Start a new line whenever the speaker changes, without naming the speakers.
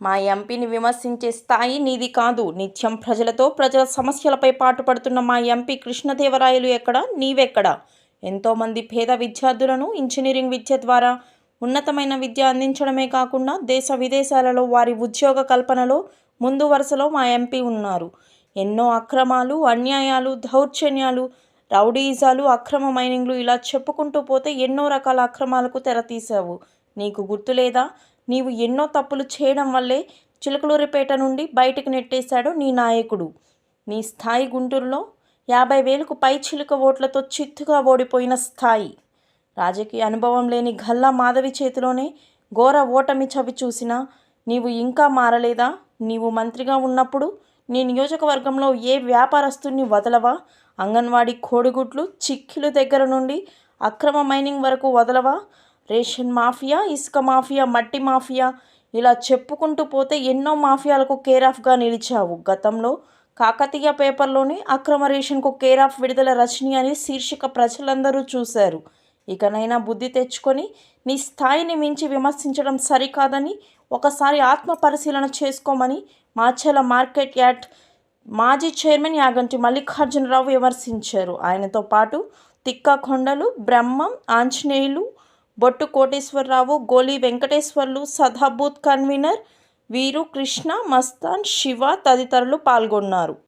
మా ఎంపీని విమర్శించే స్థాయి నీది కాదు. నిత్యం ప్రజలతో ప్రజల సమస్యలపై పాటుపడుతున్న మా ఎంపీ కృష్ణదేవరాయలు ఎక్కడ? నీవెక్కడ? ఎంతోమంది పేద విద్యార్థులను ఇంజనీరింగ్ విద్య ద్వారా ఉన్నతమైన విద్య అందించడమే కాకుండా దేశ విదేశాలలో వారి ఉద్యోగ కల్పనలో ముందు వరుసలో మా ఎంపీ ఉన్నారు. ఎన్నో అక్రమాలు అన్యాయాలు దౌర్జన్యాలు రౌడీజాలు అక్రమ మైనింగ్లు ఇలా చెప్పుకుంటూ పోతే ఎన్నో రకాల అక్రమాలకు తెరతీసావు నీకు గుర్తులేదా? నీవు ఎన్నో తప్పులు చేయడం వల్లే చిలకలూరిపేట నుండి బయటకు నెట్టేశాడు నీ నాయకుడు. నీ స్థాయి గుంటూరులో యాభై వేలకు పై చిలుక ఓట్లతో చిత్తుగా ఓడిపోయిన స్థాయి. రాజకీయ అనుభవం లేని గల్లా మాధవి చేతిలోనే ఘోర ఓటమి చవి చూసినా నీవు ఇంకా మారలేదా? నీవు మంత్రిగా ఉన్నప్పుడు నీ నియోజకవర్గంలో ఏ వ్యాపారస్తుని వదలవా? అంగన్వాడీ కోడిగుడ్లు చిక్కిలు దగ్గర నుండి అక్రమ మైనింగ్ వరకు వదలవా? రేషన్ మాఫియా ఇసుక మాఫియా మట్టి మాఫియా ఇలా చెప్పుకుంటూ పోతే ఎన్నో మాఫియాలకు కేర్ ఆఫ్గా నిలిచావు. గతంలో కాకతీయ పేపర్లోనే అక్రమ రేషన్కు కేర్ ఆఫ్ విడుదల రచని అని శీర్షిక ప్రజలందరూ చూశారు. ఇకనైనా బుద్ధి తెచ్చుకొని నీ స్థాయిని మించి విమర్శించడం సరికాదని ఒకసారి ఆత్మ పరిశీలన చేసుకోమని మాచల మార్కెట్ యాట్ మాజీ చైర్మన్ యాగంటి మల్లికార్జునరావు విమర్శించారు. ఆయనతో పాటు తిక్క కొండలు బ్రహ్మం ఆంజనేయులు బొట్టు కోటేశ్వరరావు గోలి వెంకటేశ్వర్లు సదాబూత్ కన్వీనర్ వీరు కృష్ణ మస్తాన్ శివ తదితరులు పాల్గొన్నారు.